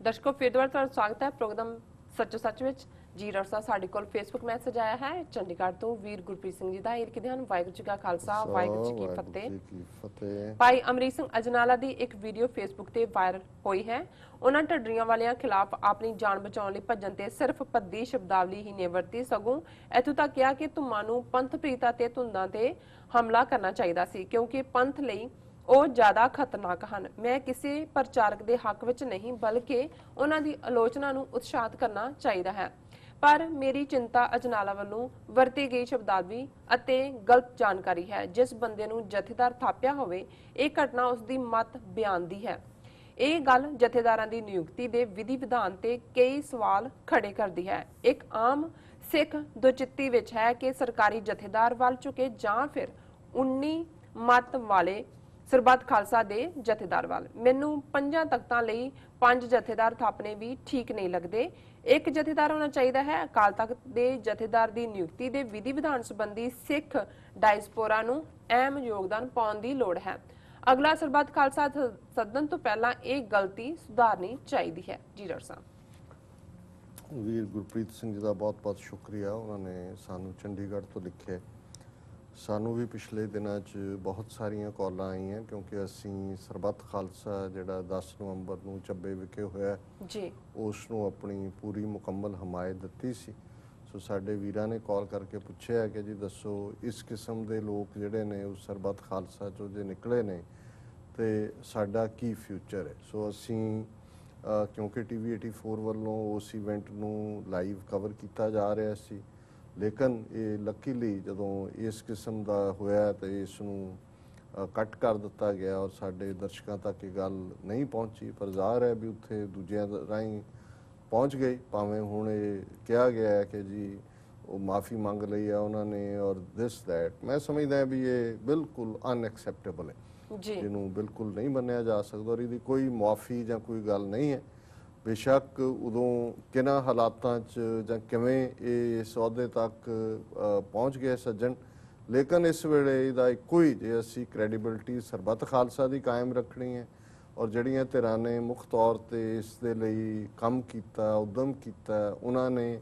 ਦਰਸ਼ਕੋ ਫਿਰ ਦੁਬਾਰਾ ਤੁਹਾਡਾ ਸਵਾਗਤ ਹੈ ਪ੍ਰੋਗਰਾਮ ਸੱਚੋ ਸੱਚ ਵਿੱਚ। ਜੀ ਰਸਾ ਸਾਡੇ ਕੋਲ ਫੇਸਬੁੱਕ ਮੈਸੇਜ ਆਇਆ ਹੈ। ਚੰਡੀਗੜ੍ਹ ਤੋਂ ਵੀਰ ਗੁਰਪ੍ਰੀਤ ਸਿੰਘ ਜੀ ਦਾ ਇਹ ਲਿਖਦੇ ਹਨ ਵਾਹਿਗੁਰੂ ਜੀ ਕਾ ਖਾਲਸਾ ਵਾਹਿਗੁਰੂ ਜੀ ਕੀ ਫਤਿਹ। ਭਾਈ ਅਮਰੀਕ ਸਿੰਘ ਅਜਨਾਲਾ ਦੀ ਇੱਕ ਵੀਡੀਓ ਫੇਸਬੁੱਕ ਤੇ ਵਾਇਰਲ ਹੋਈ ਹੈ। ਉਹਨਾਂ ਢੱਡਰੀਆਂ ਵਾਲਿਆਂ ਖਿਲਾਫ ਆਪਣੀ ਜਾਨ ਬਚਾਉਣ ਲਈ ਭੱਜਣ ਤੇ ਸਿਰਫ ਪੱਦੀ ਸ਼ਬਦਾਵਲੀ ਹੀ ਨਹੀਂ ਵਰਤੀ ਸਗੋਂ ਇਥੋਂ ਤੱਕ ਕਿਹਾ ਕਿ ਤੁਮਾਂ ਨੂੰ ਪੰਥ ਪ੍ਰੀਤਾ ਤੇ ਧੁੰਦਾਂ ਤੇ ਹਮਲਾ ਕਰਨਾ ਚਾਹੀਦਾ ਸੀ ਕਿਉਂਕਿ ਪੰਥ ਲਈ ਉਹ ਜ਼ਿਆਦਾ ਖਤਰਨਾਕ ਹਨ। ਮੈਂ ਕਿਸੇ ਪ੍ਰਚਾਰਕ ਦੇ ਹੱਕ ਵਿੱਚ ਨਹੀਂ, ਬਲਕਿ ਉਹਨਾਂ ਦੀ ਆਲੋਚਨਾ ਨੂੰ ਉਤਸ਼ਾਹਿਤ ਕਰਨਾ ਚਾਹੀਦਾ ਹੈ। ਪਰ ਮੇਰੀ ਚਿੰਤਾ ਅਜਨਾਲਾ ਵੱਲੋਂ ਵਰਤੀ ਗਈ ਸ਼ਬਦਾਵਲੀ ਅਤੇ ਗਲਤ ਜਾਣਕਾਰੀ ਹੈ। ਜਿਸ ਬੰਦੇ ਨੂੰ ਜਥੇਦਾਰ ਥਾਪਿਆ ਹੋਵੇ, ਇਹ ਘਟਨਾ ਉਸ ਦੀ ਮਤ ਬਿਆਨ ਦੀ ਹੈ। ਇਹ ਗੱਲ ਜਥੇਦਾਰਾਂ ਦੀ ਨਿਯੁਕਤੀ ਦੇ ਵਿਧੀ ਵਿਧਾਨ ਤੇ ਕਈ ਸਵਾਲ ਖੜੇ ਕਰਦੀ ਹੈ। ਇੱਕ ਆਮ ਸਿੱਖ ਦੁਚਿੱਤੀ ਵਿੱਚ ਹੈ ਕਿ ਸਰਕਾਰੀ ਜਥੇਦਾਰ ਵੱਲ ਝੁਕੇ ਜਾਂ ਫਿਰ 19 ਮਤ ਵਾਲੇ ਸਰਬੱਤ ਖਾਲਸਾ ਦੇ ਜਥੇਦਾਰ ਵੱਲ। ਮੈਨੂੰ ਪੰਜਾਂ ਤਖਤਾਂ ਲਈ ਪੰਜ ਜਥੇਦਾਰ ਥਾਪਣੇ ਵੀ ਠੀਕ ਨਹੀਂ ਲੱਗਦੇ। ਇੱਕ ਜਥੇਦਾਰ ਹੋਣਾ ਚਾਹੀਦਾ ਹੈ। ਅਕਾਲ ਤਖਤ ਦੇ ਜਥੇਦਾਰ ਦੀ ਨਿਯੁਕਤੀ ਦੇ ਵਿਧੀ ਵਿਧਾਨ ਸੰਬੰਧੀ ਸਿੱਖ ਡਾਇਸਪੋਰਾ ਨੂੰ ਅਹਿਮ ਯੋਗਦਾਨ ਪਾਉਣ ਦੀ ਲੋੜ ਹੈ। ਅਗਲਾ ਸਰਬੱਤ ਖਾਲਸਾ ਸ- ਤੋਂ ਪਹਿਲਾਂ ਇਹ ਗਲਤੀ ਸੁਧਾਰਨੀ ਚਾਹੀਦੀ ਹੈ। ਜੀ ਰਸਾ ਵੀਰ ਗੁਰਪ੍ਰੀਤ ਸਿੰਘ ਜੀ ਦਾ ਬਹੁਤ-ਬਹੁਤ ਸ਼ੁਕਰੀਆ। ਉਹਨਾਂ ਨੇ ਸਾਨੂੰ ਚੰਡੀਗੜ੍ਹ ਤੋਂ ਲਿਖਿਆ ਸਾਨੂੰ ਵੀ ਪਿਛਲੇ ਦਿਨਾਂ 'ਚ ਬਹੁਤ ਸਾਰੀਆਂ ਕਾਲਾਂ ਆਈਆਂ ਕਿਉਂਕਿ ਅਸੀਂ ਸਰਬੱਤ ਖਾਲਸਾ ਜਿਹੜਾ 10 ਨਵੰਬਰ ਨੂੰ ਚੱਬੇ ਵਿਖੇ ਹੋਇਆ ਜੀ। ਉਸ ਨੂੰ ਆਪਣੀ ਪੂਰੀ ਮੁਕੰਮਲ ਹਮਾਇਤ ਦਿੱਤੀ ਸੀ। ਸੋ ਸਾਡੇ ਵੀਰਾਂ ਨੇ ਕਾਲ ਕਰਕੇ ਪੁੱਛਿਆ ਕਿ ਜੀ ਦੱਸੋ ਇਸ ਕਿਸਮ ਦੇ ਲੋਕ ਜਿਹੜੇ ਨੇ ਉਸ ਸਰਬੱਤ ਖਾਲਸਾ ਚੋਂ ਜੇ ਨਿਕਲੇ ਨੇ ਤੇ ਸਾਡਾ ਕੀ ਫਿਊਚਰ ਹੈ? ਸੋ ਅਸੀਂ ਕਿਉਂਕਿ ਟੀਵੀ 84 ਵੱਲੋਂ ਉਸ ਇਵੈਂਟ ਨੂੰ ਲਾਈਵ ਕਵਰ ਕੀਤਾ ਜਾ ਰਿਹਾ ਸੀ ਲੇਕਿਨ ਇਹ ਲੱਕੀਲੀ ਜਦੋਂ ਇਸ ਕਿਸਮ ਦਾ ਹੋਇਆ ਤੇ ਇਸ ਨੂੰ ਕੱਟ ਕਰ ਦਿੱਤਾ ਗਿਆ ਔਰ ਸਾਡੇ ਦਰਸ਼ਕਾਂ ਤੱਕ ਇਹ ਗੱਲ ਨਹੀਂ ਪਹੁੰਚੀ ਪਰ ਜ਼ਾਹਰ ਹੈ ਵੀ ਉੱਥੇ ਦੂਜਿਆਂ ਰਾਹੀਂ ਪਹੁੰਚ ਗਈ ਭਾਵੇਂ ਹੁਣ ਇਹ ਕਿਹਾ ਗਿਆ ਹੈ ਕਿ ਜੀ ਉਹ ਮਾਫੀ ਮੰਗ ਲਈ ਹੈ ਉਹਨਾਂ ਨੇ ਔਰ ਦਿਸ ਦੈਟ ਮੈਂ ਸਮਝਦਾ ਹਾਂ ਵੀ ਇਹ ਬਿਲਕੁਲ ਅਨਐਕਸੈਪਟੇਬਲ ਹੈ। ਜੀ। ਜਿਹਨੂੰ ਬਿਲਕੁਲ ਨਹੀਂ ਮੰਨਿਆ ਜਾ ਸਕਦਾ ਔਰ ਇਹਦੀ ਕੋਈ ਮੁਆਫੀ ਜਾਂ ਕੋਈ ਗੱਲ ਨਹੀਂ ਹੈ। ਬੇਸ਼ੱਕ ਉਦੋਂ ਕਿਹਨਾਂ ਹਾਲਾਤਾਂ 'ਚ ਜਾਂ ਕਿਵੇਂ ਇਹ ਅਹੁਦੇ ਤੱਕ ਪਹੁੰਚ ਗਏ ਸੱਜਣ? ਲੇਕਿਨ ਇਸ ਵੇਲੇ ਇਹਦਾ ਇੱਕੋ ਹੀ ਜੇ ਅਸੀਂ ਕ੍ਰੈਡੀਬਿਲਟੀ ਸਰਬੱਤ ਖਾਲਸਾ ਦੀ ਕਾਇਮ ਰੱਖਣੀ ਹੈ ਔਰ ਜਿਹੜੀਆਂ ਧਿਰਾਂ ਨੇ ਮੁੱਖ ਤੌਰ ਤੇ ਇਸ ਦੇ ਲਈ ਕੰਮ ਕੀਤਾ ਉਦਮ ਕੀਤਾ ਉਹਨਾਂ ਨੇ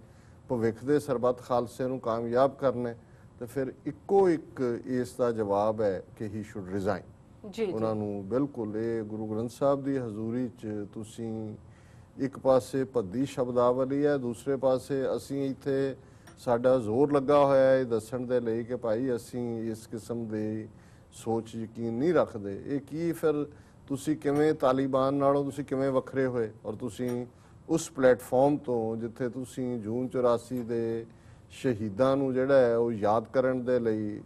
ਭਵਿੱਖ ਦੇ ਸਰਬੱਤ ਖਾਲਸੇ ਨੂੰ ਕਾਮਯਾਬ ਕਰਨਾ ਤੇ ਫਿਰ ਇੱਕੋ ਇੱਕ ਇਸ ਦਾ ਜਵਾਬ ਹੈ ਕਿ ਹੀ ਸ਼ੁੱਡ ਰਿਜ਼ਾਈਨ ਜੀ। ਉਹਨਾਂ ਨੂੰ ਬਿਲਕੁਲ ਇਹ ਗੁਰੂ ਗ੍ਰੰਥ ਸਾਹਿਬ ਦੀ ਹਜ਼ੂਰੀ 'ਚ ਤੁਸੀਂ ਇੱਕ ਪਾਸੇ ਭੱਦੀ ਸ਼ਬਦਾਵਲੀ ਹੈ, ਦੂਸਰੇ ਪਾਸੇ ਅਸੀਂ ਇੱਥੇ ਸਾਡਾ ਜ਼ੋਰ ਲੱਗਾ ਹੋਇਆ ਹੈ ਇਹ ਦੱਸਣ ਦੇ ਲਈ ਕਿ ਭਾਈ ਅਸੀਂ ਇਸ ਕਿਸਮ ਦੀ ਸੋਚ ਯਕੀਨ ਨਹੀਂ ਰੱਖਦੇ। ਇਹ ਕੀ ਫਿਰ ਤੁਸੀਂ ਕਿਵੇਂ ਤਾਲਿਬਾਨ ਨਾਲੋਂ ਤੁਸੀਂ ਕਿਵੇਂ ਵੱਖਰੇ ਹੋਏ ਔਰ ਤੁਸੀਂ ਉਸ ਪਲੇਟਫਾਰਮ ਤੋਂ ਜਿੱਥੇ ਤੁਸੀਂ ਜੂਨ 84 ਦੇ ਸ਼ਹੀਦਾਂ ਨੂੰ ਜਿਹੜਾ ਹੈ ਉਹ ਯਾਦ ਕਰਨ ਦੇ ਲਈ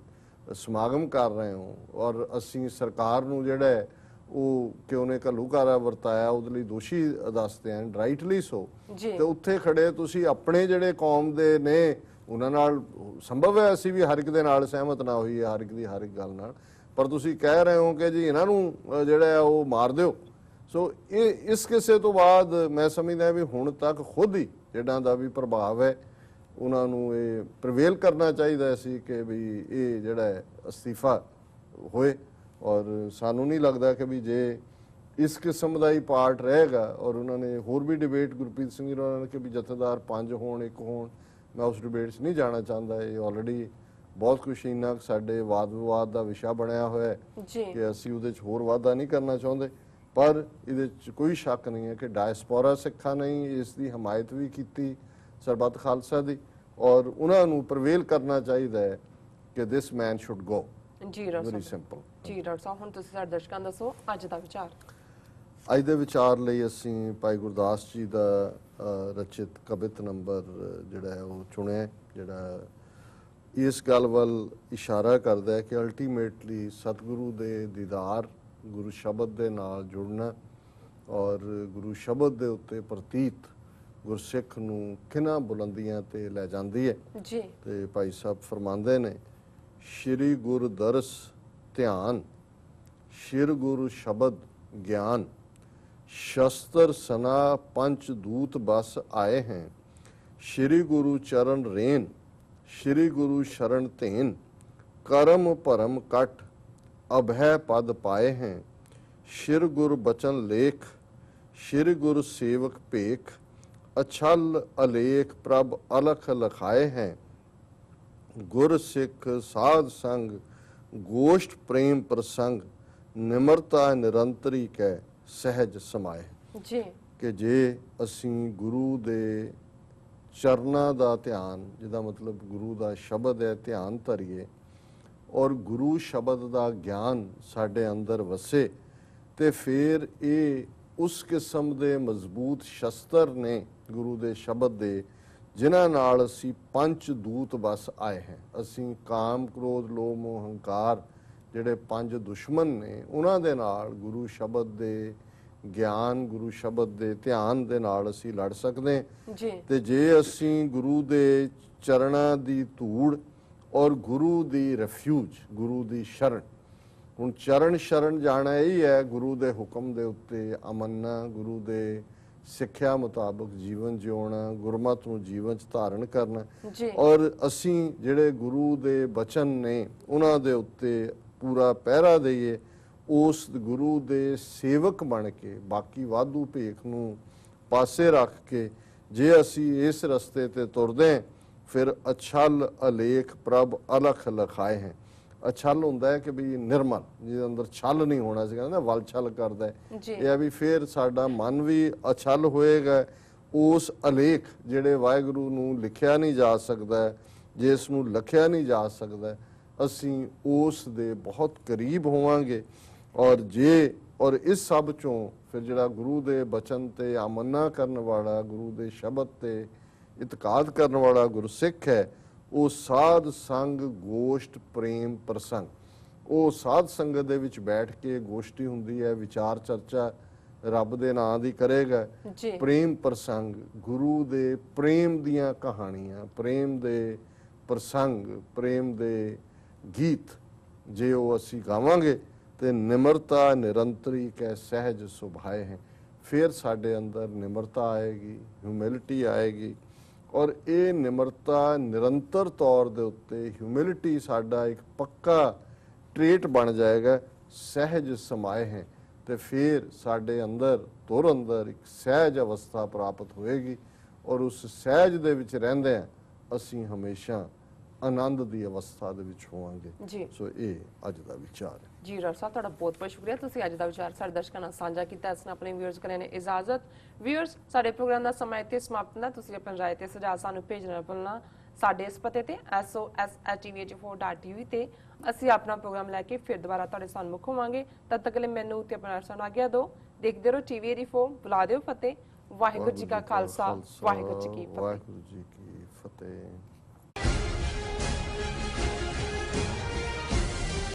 ਸਮਾਗਮ ਕਰ ਰਹੇ ਹੋ ਔਰ ਅਸੀਂ ਸਰਕਾਰ ਨੂੰ ਜਿਹੜਾ ਹੈ ਉਹ ਕਿ ਉਹਨੇ ਘੱਲੂਘਾਰਾ ਵਰਤਾਇਆ ਉਹਦੇ ਲਈ ਦੋਸ਼ੀ ਦੱਸਦੇ ਹਨ ਰਾਈਟਲੀ ਸੋ ਤੇ ਉੱਥੇ ਖੜੇ ਤੁਸੀਂ ਆਪਣੇ ਜਿਹੜੇ ਕੌਮ ਦੇ ਨੇ ਉਹਨਾਂ ਨਾਲ ਸੰਭਵ ਹੈ ਅਸੀਂ ਵੀ ਹਰ ਇੱਕ ਦੇ ਨਾਲ ਸਹਿਮਤ ਨਾ ਹੋਈਏ ਹਰ ਇੱਕ ਦੀ ਹਰ ਇੱਕ ਗੱਲ ਨਾਲ। ਪਰ ਤੁਸੀਂ ਕਹਿ ਰਹੇ ਹੋ ਕਿ ਜੀ ਇਹਨਾਂ ਨੂੰ ਜਿਹੜਾ ਉਹ ਮਾਰ ਦਿਓ। ਸੋ ਇਹ ਇਸ ਕਿਸੇ ਤੋਂ ਬਾਅਦ ਮੈਂ ਸਮਝਦਾ ਵੀ ਹੁਣ ਤੱਕ ਖੁਦ ਹੀ ਜਿਹੜਾਂ ਦਾ ਵੀ ਪ੍ਰਭਾਵ ਹੈ ਉਹਨਾਂ ਨੂੰ ਇਹ ਪ੍ਰਵੇਲ ਕਰਨਾ ਚਾਹੀਦਾ ਸੀ ਕਿ ਵੀ ਇਹ ਜਿਹੜਾ ਅਸਤੀਫਾ ਹੋਏ। ਔਰ ਸਾਨੂੰ ਨਹੀਂ ਲੱਗਦਾ ਕਿ ਵੀ ਜੇ ਇਸ ਕਿਸਮ ਦਾ ਹੀ ਪਾਰਟ ਰਹੇਗਾ ਔਰ ਉਹਨਾਂ ਨੇ ਹੋਰ ਵੀ ਡਿਬੇਟ ਗੁਰਪ੍ਰੀਤ ਸਿੰਘ ਜੀ ਉਹਨਾਂ ਨੇ ਕਿ ਵੀ ਜਥੇਦਾਰ ਪੰਜ ਹੋਣ ਇੱਕ ਹੋਣ ਮੈਂ ਉਸ ਡਿਬੇਟ 'ਚ ਨਹੀਂ ਜਾਣਾ ਚਾਹੁੰਦਾ। ਇਹ ਆਲਰੇਡੀ ਬਹੁਤ ਕੁਛ ਇੰਨਾ ਸਾਡੇ ਵਾਦ ਵਿਵਾਦ ਦਾ ਵਿਸ਼ਾ ਬਣਿਆ ਹੋਇਆ ਹੈ ਕਿ ਅਸੀਂ ਉਹਦੇ 'ਚ ਹੋਰ ਵਾਧਾ ਨਹੀਂ ਕਰਨਾ ਚਾਹੁੰਦੇ। ਪਰ ਇਹਦੇ 'ਚ ਕੋਈ ਸ਼ੱਕ ਨਹੀਂ ਹੈ ਕਿ ਡਾਇਸਪੋਰਾ ਸਿੱਖਾਂ ਨੇ ਇਸ ਦੀ ਹਮਾਇਤ ਵੀ ਕੀਤੀ ਸਰਬੱਤ ਖਾਲਸਾ ਦੀ ਔਰ ਉਹਨਾਂ ਨੂੰ ਪ੍ਰਵੇਲ ਕਰਨਾ ਚਾਹੀਦਾ ਹੈ ਕਿ ਦਿਸ ਮੈਨ ਸ਼ੁੱਡ ਗੋ ਜੀ ਰਸਾ ਵੈਰੀ ਸਿੰਪਲ ਜੀ ਡਾਕਟਰ ਸਾਹਿਬ ਹੁਣ ਤੁਸੀਂ ਸਾਡੇ ਦਰਸ਼ਕਾਂ ਨੂੰ ਦੱਸੋ ਅੱਜ ਦਾ ਵਿਚਾਰ। ਅੱਜ ਦੇ ਵਿਚਾਰ ਲਈ ਅਸੀਂ ਭਾਈ ਗੁਰਦਾਸ ਜੀ ਦਾ ਅ, ਰਚਿਤ ਕਵਿਤ ਨੰਬਰ ਜਿਹੜਾ ਹੈ ਉਹ ਚੁਣਿਆ ਹੈ, ਜਿਹੜਾ ਇਸ ਗੱਲ ਵੱਲ ਇਸ਼ਾਰਾ ਕਰਦਾ ਹੈ ਕਿ ਅਲਟੀਮੇਟਲੀ ਸਤਿਗੁਰੂ ਦੇ ਦੀਦਾਰ ਗੁਰੂ ਸ਼ਬਦ ਦੇ ਨਾਲ ਜੁੜਨਾ ਔਰ ਗੁਰੂ ਸ਼ਬਦ ਦੇ ਉੱਤੇ ਪ੍ਰਤੀਤ ਗੁਰਸਿੱਖ ਨੂੰ ਕਿਨਾਂ ਬੁਲੰਦੀਆਂ ਤੇ ਲੈ ਜਾਂਦੀ ਹੈ? ਜੀ। ਤੇ ਭਾਈ ਸਾਹਿਬ ਫਰਮਾਉਂਦੇ ਨੇ ਸ਼੍ਰੀ ਗੁਰ ਦਰਸ ਧਿਆਨ, ਸ਼ਿਰ ਗੁਰ ਸ਼ਬਦ ਗਿਆਨ, ਸ਼ਸਤਰ ਸਨਾ ਪੰਚ ਦੂਤ ਬਸ ਆਏ ਹੈ। ਸ਼੍ਰੀ ਗੁਰੂ ਚਰਨ ਰੇਨ, ਸ਼੍ਰੀ ਗੁਰੂ ਸ਼ਰਨ ਧੇਨ, ਕਰਮ ਭਰਮ ਕਟ, ਅਭੈ ਪਦ ਪਾਏ ਹੈ। ਸ਼੍ਰੀ ਗੁਰ ਬਚਨ ਲੇਖ, ਸ਼੍ਰੀ ਗੁਰ ਸੇਵਕ ਭੇਖ, ਅਛਲ ਅਲੇਖ ਪ੍ਰਭ ਅਲਖ ਲਖਾਏ ਹੈ। ਗੁਰ ਸਿੱਖ ਸਾਧ ਸੰਗ ਗੋਸ਼ਟ ਪ੍ਰੇਮ ਪ੍ਰਸੰਗ ਨਿਮਰਤਾ ਨਿਰੰਤਰੀ ਕੈ ਸਹਿਜ ਸਮਾਏ। ਜੀ। ਕਿ ਜੇ ਅਸੀਂ ਗੁਰੂ ਦੇ ਚਰਨਾਂ ਦਾ ਧਿਆਨ ਜਿਹਦਾ ਮਤਲਬ ਗੁਰੂ ਦਾ ਸ਼ਬਦ ਹੈ ਧਿਆਨ ਧਰੀਏ ਔਰ ਗੁਰੂ ਸ਼ਬਦ ਦਾ ਗਿਆਨ ਸਾਡੇ ਅੰਦਰ ਵਸੇ ਤੇ ਫਿਰ ਇਹ ਉਸ ਕਿਸਮ ਦੇ ਮਜ਼ਬੂਤ ਸ਼ਸਤਰ ਨੇ ਗੁਰੂ ਦੇ ਸ਼ਬਦ ਦੇ ਜਿਨ੍ਹਾਂ ਨਾਲ ਅਸੀਂ ਪੰਜ ਦੂਤ ਬਸ ਆਏ ਹਾਂ। ਅਸੀਂ ਕਾਮ ਕ੍ਰੋਧ ਲੋਭ ਮੋਹ ਹੰਕਾਰ ਜਿਹੜੇ ਪੰਜ ਦੁਸ਼ਮਣ ਨੇ ਉਹਨਾਂ ਦੇ ਨਾਲ ਗੁਰੂ ਸ਼ਬਦ ਦੇ ਗਿਆਨ ਗੁਰੂ ਸ਼ਬਦ ਦੇ ਧਿਆਨ ਦੇ ਨਾਲ ਅਸੀਂ ਲੜ ਸਕਦੇ ਜੀ। ਤੇ ਜੇ ਅਸੀਂ ਗੁਰੂ ਦੇ ਚਰਣਾ ਦੀ ਧੂੜ ਔਰ ਗੁਰੂ ਦੀ ਰਫਿਊਜ ਗੁਰੂ ਦੀ ਸ਼ਰਨ ਹੁਣ ਚਰਨ ਸ਼ਰਨ ਜਾਣਾ ਇਹ ਹੈ ਗੁਰੂ ਦੇ ਹੁਕਮ ਦੇ ਉੱਤੇ ਅਮਨਨਾ ਗੁਰੂ ਦੇ ਸਿੱਖਿਆ ਮੁਤਾਬਕ ਜੀਵਨ ਜਿਉਣਾ ਗੁਰਮਤਿ ਨੂੰ ਜੀਵਨ ਚ ਧਾਰਨ ਕਰਨਾ ਔਰ ਅਸੀਂ ਜਿਹੜੇ ਗੁਰੂ ਦੇ ਬਚਨ ਨੇ ਉਹਨਾਂ ਦੇ ਉੱਤੇ ਪੂਰਾ ਪਹਿਰਾ ਦਈਏ ਉਸ ਗੁਰੂ ਦੇ ਸੇਵਕ ਬਣ ਕੇ ਬਾਕੀ ਵਾਧੂ ਭੇਖ ਨੂੰ ਪਾਸੇ ਰੱਖ ਕੇ ਜੇ ਅਸੀਂ ਇਸ ਰਸਤੇ ਤੇ ਤੁਰਦੇ ਫਿਰ ਅਛਲ ਅਲੇਖ ਪ੍ਰਭ ਅਲਖ ਲਖਾਏ ਹੈ। ਅਛਲ ਹੁੰਦਾ ਹੈ ਕਿ ਵੀ ਨਿਰਮਲ ਜਿਹਦੇ ਅੰਦਰ ਛਲ ਨਹੀਂ ਹੋਣਾ ਸੀ ਕਹਿੰਦੇ ਨਾ ਵਲ ਛਲ ਕਰਦਾ ਇਹ ਆ ਵੀ ਫਿਰ ਸਾਡਾ ਮਨ ਵੀ ਅਛਲ ਹੋਏਗਾ। ਉਸ ਅਲੇਖ ਜਿਹੜੇ ਵਾਹਿਗੁਰੂ ਨੂੰ ਲਿਖਿਆ ਨਹੀਂ ਜਾ ਸਕਦਾ ਜਿਸ ਨੂੰ ਲਖਿਆ ਨਹੀਂ ਜਾ ਸਕਦਾ ਅਸੀਂ ਉਸ ਦੇ ਬਹੁਤ ਕਰੀਬ ਹੋਵਾਂਗੇ। ਔਰ ਜੇ ਔਰ ਇਸ ਸਭ ਚੋਂ ਫਿਰ ਜਿਹੜਾ ਗੁਰੂ ਦੇ ਬਚਨ ਤੇ ਆਮਨਾ ਕਰਨ ਵਾਲਾ ਗੁਰੂ ਦੇ ਸ਼ਬਦ ਤੇ ਇਤਕਾਦ ਕਰਨ ਵਾਲਾ ਗੁਰਸਿੱਖ ਹੈ ਉਹ ਸਾਧ ਸੰਗ ਗੋਸ਼ਟ ਪ੍ਰੇਮ ਪ੍ਰਸੰਗ। ਉਹ ਸਾਧ ਸੰਗਤ ਦੇ ਵਿੱਚ ਬੈਠ ਕੇ ਗੋਸ਼ਟੀ ਹੁੰਦੀ ਹੈ ਵਿਚਾਰ ਚਰਚਾ ਰੱਬ ਦੇ ਨਾਂ ਦੀ ਕਰੇਗਾ। ਪ੍ਰੇਮ ਪ੍ਰਸੰਗ ਗੁਰੂ ਦੇ ਪ੍ਰੇਮ ਦੀਆਂ ਕਹਾਣੀਆਂ ਪ੍ਰੇਮ ਦੇ ਪ੍ਰਸੰਗ ਪ੍ਰੇਮ ਦੇ ਗੀਤ ਜੇ ਉਹ ਅਸੀਂ ਗਾਵਾਂਗੇ ਤੇ ਨਿਮਰਤਾ ਨਿਰੰਤਰੀ ਕੈ ਸਹਿਜ ਸੁਭਾਏ ਹੈ। ਫਿਰ ਸਾਡੇ ਅੰਦਰ ਨਿਮਰਤਾ ਆਏਗੀ ਹਿਊਮਿਲਿਟੀ ਆਏਗੀ। ਔਰ ਇਹ ਨਿਮਰਤਾ ਨਿਰੰਤਰ ਤੌਰ ਦੇ ਉੱਤੇ ਹਿਊਮਿਲਿਟੀ ਸਾਡਾ ਇੱਕ ਪੱਕਾ ਟ੍ਰੇਟ ਬਣ ਜਾਏਗਾ, ਸਹਿਜ ਸਮਾਏ ਹੈ ਤੇ ਫਿਰ ਸਾਡੇ ਅੰਦਰ, ਤੁਰ ਅੰਦਰ ਇੱਕ ਸਹਿਜ ਅਵਸਥਾ ਪ੍ਰਾਪਤ ਹੋਏਗੀ ਔਰ ਉਸ ਸਹਿਜ ਦੇ ਵਿੱਚ ਰਹਿੰਦੇ ਆ ਅਸੀਂ ਹਮੇਸ਼ਾ ਆਨੰਦ ਦੀ ਅਵਸਥਾ ਦੇ ਵਿੱਚ ਹੋਵਾਂਗੇ। ਜੀ। ਸੋ ਇਹ ਅੱਜ ਦਾ ਵਿਚਾਰ ਹੈ। ਜੀ ਡਾਕਟਰ ਸਾਹਿਬ ਤੁਹਾਡਾ ਬਹੁਤ ਬਹੁਤ ਸ਼ੁਕਰੀਆ। ਤੁਸੀਂ ਅੱਜ ਦਾ ਵਿਚਾਰ ਸਾਡੇ ਦਰਸ਼ਕਾਂ ਨਾਲ ਸਾਂਝਾ ਕੀਤਾ। ਇਸ ਨਾਲ ਆਪਣੇ ਵਿਊਅਰਸ ਕਰਿਆ ਨੇ ਇਜਾਜ਼ਤ। ਵਿਊਅਰਸ ਸਾਡੇ ਪ੍ਰੋਗਰਾਮ ਦਾ ਸਮਾਂ ਇੱਥੇ ਸਮਾਪਤ ਹੁੰਦਾ। ਤੁਸੀਂ ਆਪਣੀ ਰਾਏ ਤੇ ਸੁਝਾਅ ਸਾਨੂੰ ਭੇਜਣਾ ਨਾ ਭੁੱਲਣਾ ਸਾਡੇ ਇਸ ਪਤੇ ਤੇ soshtvh4.tv ਤੇ ਅਸੀਂ ਆਪਣਾ ਪ੍ਰੋਗਰਾਮ ਲੈ ਕੇ ਫਿਰ ਦੁਬਾਰਾ ਤੁਹਾਡੇ ਸਾਹਮਣੇ ਹੋਵਾਂਗੇ। ਤਦ ਤੱਕ ਲਈ ਮੈਨੂੰ ਤੇ ਆਪਣਾ ਸਾਨੂੰ ਆਗਿਆ ਦਿਓ। ਦੇਖਦੇ ਰਹੋ ਟੀਵੀ 84 ਬੁਲਾ ਦਿਓ ਫਤਿਹ। ਵਾਹਿਗੁਰੂ ਜੀ ਕਾ ਖਾਲਸਾ ਵਾਹਿਗੁਰੂ ਜੀ ਕੀ ਫਤਿਹ। ਵਾਹਿਗੁਰੂ ਜੀ ਕੀ ਫਤਿਹ।